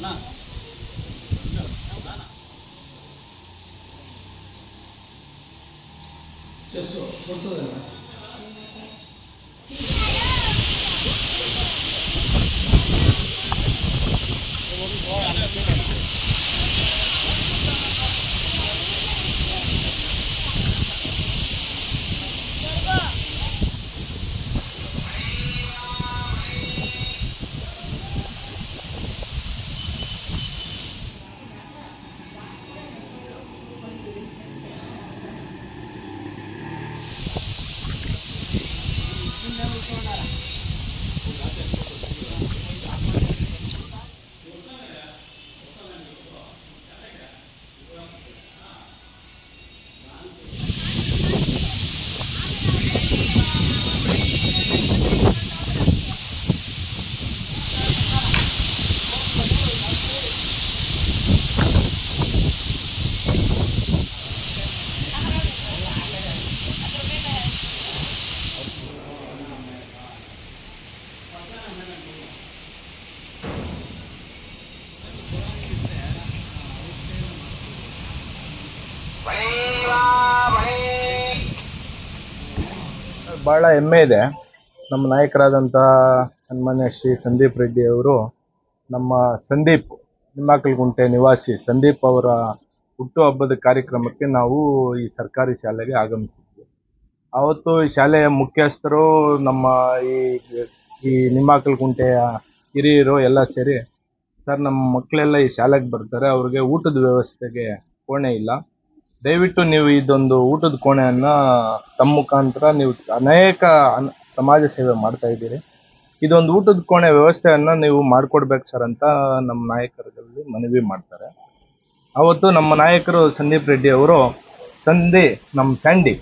అన్నా చెస్ కొడుతుందన్నా ಭಾಳ ಹೆಮ್ಮೆ ಇದೆ. ನಮ್ಮ ನಾಯಕರಾದಂಥ ಸನ್ಮಾನ್ಯ ಶ್ರೀ ಸಂದೀಪ್ ರೆಡ್ಡಿ ಅವರು, ನಮ್ಮ ಸಂದೀಪ್, ನಿಮ್ಮಾಕಲ್ಗುಂಟೆ ನಿವಾಸಿ ಸಂದೀಪ್ ಅವರ ಹುಟ್ಟುಹಬ್ಬದ ಕಾರ್ಯಕ್ರಮಕ್ಕೆ ನಾವು ಈ ಸರ್ಕಾರಿ ಶಾಲೆಗೆ ಆಗಮಿಸಿದ್ವಿ. ಆವತ್ತು ಈ ಶಾಲೆಯ ಮುಖ್ಯಸ್ಥರು, ನಮ್ಮ ಈ ಈ ನಿಮ್ಮಾಕಲ್ಗುಂಟೆಯ ಹಿರಿಯರು ಎಲ್ಲ ಸೇರಿ, ಸರ್, ನಮ್ಮ ಮಕ್ಕಳೆಲ್ಲ ಈ ಶಾಲೆಗೆ ಬರ್ತಾರೆ, ಅವ್ರಿಗೆ ಊಟದ ವ್ಯವಸ್ಥೆಗೆ ಕೋಣೆ ಇಲ್ಲ. ದಯವಿಟ್ಟು ನೀವು ಇದೊಂದು ಊಟದ ಕೋಣೆಯನ್ನು ತಮ್ಮ ಮುಖಾಂತರ ನೀವು ಅನೇಕ ಅನ್- ಸಮಾಜ ಸೇವೆ ಮಾಡ್ತಾ ಇದ್ದೀರಿ. ಇದೊಂದು ಊಟದ ಕೋಣೆ ವ್ಯವಸ್ಥೆಯನ್ನು ನೀವು ಮಾಡಿಕೊಡ್ಬೇಕು ಸರ್ ಅಂತ ನಮ್ಮ ನಾಯಕರಲ್ಲಿ ಮನವಿ ಮಾಡ್ತಾರೆ. ಅವತ್ತು ನಮ್ಮ ನಾಯಕರು ಸಂದೀಪ್ ರೆಡ್ಡಿ ಅವರು, ಸಂಧಿ, ನಮ್ಮ ಸ್ಯಾಂಡಿ,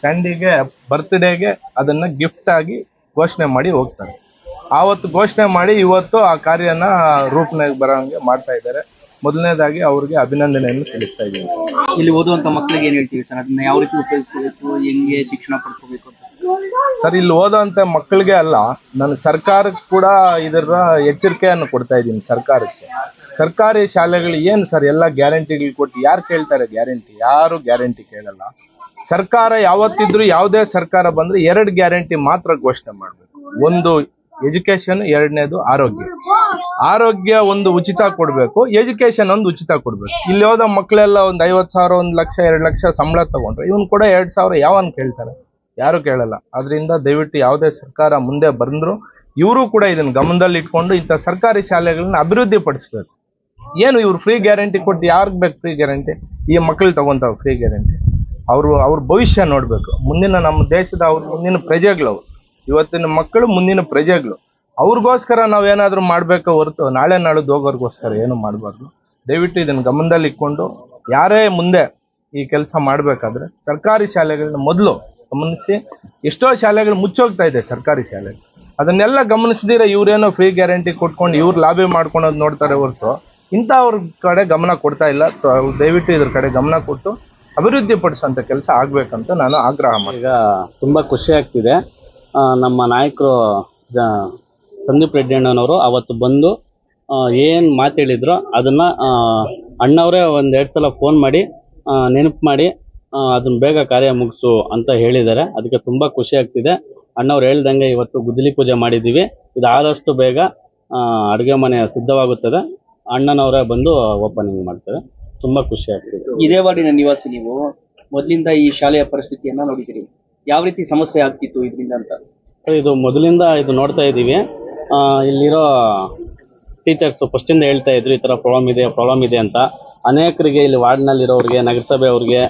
ಸ್ಯಾಂಡಿಗೆ ಬರ್ತ್ಡೇಗೆ ಅದನ್ನು ಗಿಫ್ಟ್ ಆಗಿ ಘೋಷಣೆ ಮಾಡಿ ಹೋಗ್ತಾರೆ. ಆವತ್ತು ಘೋಷಣೆ ಮಾಡಿ ಇವತ್ತು ಆ ಕಾರ್ಯನ ರೂಪನಾಗ ಬರೋಂಗೆ ಮಾಡ್ತಾ ಇದ್ದಾರೆ. ಮೊದಲನೇದಾಗಿ ಅವ್ರಿಗೆ ಅಭಿನಂದನೆಯನ್ನು ತಿಳಿಸ್ತಾ ಇದ್ದೀನಿ. ಇಲ್ಲಿ ಓದುವಂತ ಮಕ್ಕಳಿಗೆ ಏನ್ ಹೇಳ್ತೀವಿ ಸರ್? ಅದನ್ನ ಯಾವ ರೀತಿ ಉಪಯೋಗಿಸ್ಕೋಬೇಕು ಹೆಂಗೆ ಶಿಕ್ಷಣ ಪಡ್ಕೋಬೇಕು ಅಂತ? ಸರ್ ಇಲ್ಲಿ ಓದೋಂಥ ಮಕ್ಕಳಿಗೆ ಅಲ್ಲ ನಾನು ಸರ್ಕಾರಕ್ಕೆ ಕೂಡ ಇದರ ಎಚ್ಚರಿಕೆಯನ್ನು ಕೊಡ್ತಾ ಇದ್ದೀನಿ ಸರ್ಕಾರಕ್ಕೆ. ಸರ್ಕಾರಿ ಶಾಲೆಗಳು ಏನು ಸರ್ ಎಲ್ಲ ಗ್ಯಾರಂಟಿಗಳು ಕೊಟ್ಟು ಯಾರು ಕೇಳ್ತಾರೆ ಗ್ಯಾರಂಟಿ? ಯಾರು ಗ್ಯಾರಂಟಿ ಕೇಳಲ್ಲ. ಸರ್ಕಾರ ಯಾವತ್ತಿದ್ರು ಯಾವುದೇ ಸರ್ಕಾರ ಬಂದ್ರೆ ಎರಡು ಗ್ಯಾರಂಟಿ ಮಾತ್ರ ಘೋಷಣೆ ಮಾಡಬೇಕು. ಒಂದು ಎಜುಕೇಶನ್ ಎರಡನೇದು ಆರೋಗ್ಯ. ಆರೋಗ್ಯ ಒಂದು ಉಚಿತ ಕೊಡಬೇಕು ಎಜುಕೇಶನ್ ಒಂದು ಉಚಿತ ಕೊಡಬೇಕು. ಇಲ್ಲಿ ಹೋದ ಮಕ್ಕಳೆಲ್ಲ ಒಂದು ಐವತ್ತು ಸಾವಿರ, ಒಂದು ಲಕ್ಷ, ಎರಡು ಲಕ್ಷ ಸಂಬಳ ತಗೊಂಡ್ರೆ. ಇವನು ಕೂಡ ಎರಡು ಸಾವಿರ ಯಾವನ್ ಕೇಳ್ತಾರೆ? ಯಾರು ಕೇಳಲ್ಲ. ಅದರಿಂದ ದಯವಿಟ್ಟು ಯಾವುದೇ ಸರ್ಕಾರ ಮುಂದೆ ಬಂದ್ರು, ಇವರು ಕೂಡ ಇದನ್ನ ಗಮನದಲ್ಲಿ ಇಟ್ಕೊಂಡು ಇಂಥ ಸರ್ಕಾರಿ ಶಾಲೆಗಳನ್ನ ಅಭಿವೃದ್ಧಿ ಪಡಿಸ್ಬೇಕು. ಏನು ಇವ್ರು ಫ್ರೀ ಗ್ಯಾರಂಟಿ ಕೊಟ್ಟು ಯಾರಿಗೆ ಬೇಕು ಫ್ರೀ ಗ್ಯಾರಂಟಿ ಈ ಮಕ್ಕಳು ತಗೊಂತಾವ ಫ್ರೀ ಗ್ಯಾರಂಟಿ ಅವರು, ಅವ್ರ ಭವಿಷ್ಯ ನೋಡಬೇಕು. ಮುಂದಿನ ನಮ್ಮ ದೇಶದ ಅವ್ರ ಮುಂದಿನ ಪ್ರಜೆಗಳು ಇವತ್ತಿನ ಮಕ್ಕಳು ಮುಂದಿನ ಪ್ರಜೆಗಳು. ಅವ್ರಿಗೋಸ್ಕರ ನಾವೇನಾದರೂ ಮಾಡಬೇಕು ಹೊರತು ನಾಳೆ ನಾಳೆ ದೋಗೋರಿಗೋಸ್ಕರ ಏನು ಮಾಡಬಾರ್ದು. ದಯವಿಟ್ಟು ಇದನ್ನು ಗಮನದಲ್ಲಿ ಇಟ್ಕೊಂಡು ಯಾರೇ ಮುಂದೆ ಈ ಕೆಲಸ ಮಾಡಬೇಕಾದ್ರೆ ಸರ್ಕಾರಿ ಶಾಲೆಗಳನ್ನ ಮೊದಲು ಗಮನಿಸಿ. ಎಷ್ಟೋ ಶಾಲೆಗಳು ಮುಚ್ಚೋಗ್ತಾ ಇದೆ ಸರ್ಕಾರಿ ಶಾಲೆ ಅದನ್ನೆಲ್ಲ ಗಮನಿಸ್ದಿರ ಇವರೇನೋ ಫ್ರೀ ಗ್ಯಾರಂಟಿ ಕೊಟ್ಕೊಂಡು ಇವ್ರು ಲಾಭಿ ಮಾಡ್ಕೊಳೋದು ನೋಡ್ತಾರೆ ಹೊರತು ಇಂಥವ್ರ ಕಡೆ ಗಮನ ಕೊಡ್ತಾ ಇಲ್ಲ. ದಯವಿಟ್ಟು ಇದ್ರ ಕಡೆ ಗಮನ ಕೊಟ್ಟು ಅಭಿವೃದ್ಧಿ ಪಡಿಸೋಂಥ ಕೆಲಸ ಆಗಬೇಕಂತ ನಾನು ಆಗ್ರಹ ಮಾಡಿ ಈಗ ತುಂಬ ಖುಷಿ ಆಗ್ತಿದೆ. ನಮ್ಮ ನಾಯಕರು ಸಂದೀಪ್ ರೆಡ್ಡಿ ಅಣ್ಣನವರು ಅವತ್ತು ಬಂದು ಏನು ಮಾತು ಹೇಳಿದ್ರು ಅದನ್ನ ಅಣ್ಣವರೇ ಒಂದು ಎರಡು ಸಲ ಫೋನ್ ಮಾಡಿ ನೆನಪು ಮಾಡಿ ಅದನ್ನ ಬೇಗ ಕಾರ್ಯ ಮುಗಿಸು ಅಂತ ಹೇಳಿದ್ದಾರೆ. ಅದಕ್ಕೆ ತುಂಬ ಖುಷಿ ಆಗ್ತಿದೆ. ಅಣ್ಣವ್ರು ಹೇಳ್ದಂಗೆ ಇವತ್ತು ಗುದ್ದಲಿ ಪೂಜೆ ಮಾಡಿದ್ದೀವಿ ಇದು ಆದಷ್ಟು ಬೇಗ ಅಡುಗೆ ಮನೆ ಸಿದ್ಧವಾಗುತ್ತದೆ. ಅಣ್ಣನವರೇ ಬಂದು ಓಪನಿಂಗ್ ಮಾಡ್ತಾರೆ. ತುಂಬ ಖುಷಿ ಆಗ್ತಿದೆ. ಇದೇ ವಾರ್ಡಿನ ನಿವಾಸಿ ನೀವು. ಮೊದಲಿಂದ ಈ ಶಾಲೆಯ ಪರಿಸ್ಥಿತಿಯನ್ನು ನೋಡಿದ್ದೀರಿ. ಯಾವ ರೀತಿ ಸಮಸ್ಯೆ ಆಗ್ತಿತ್ತು ಇದರಿಂದ ಅಂತ? ಸರ್ ಇದು ಮೊದಲಿಂದ ಇದು ನೋಡ್ತಾ ಇದ್ದೀವಿ. ಇಲ್ಲಿರೋ ಟೀಚರ್ಸ್ ಫಸ್ಟಿಂದ ಹೇಳ್ತಾ ಇದ್ರು ಈ ಥರ ಪ್ರಾಬ್ಲಮ್ ಇದೆ ಪ್ರಾಬ್ಲಮ್ ಇದೆ ಅಂತ. ಅನೇಕರಿಗೆ ಇಲ್ಲಿ ವಾರ್ಡ್ನಲ್ಲಿರೋರಿಗೆ ನಗರಸಭೆ ಅವ್ರಿಗೆ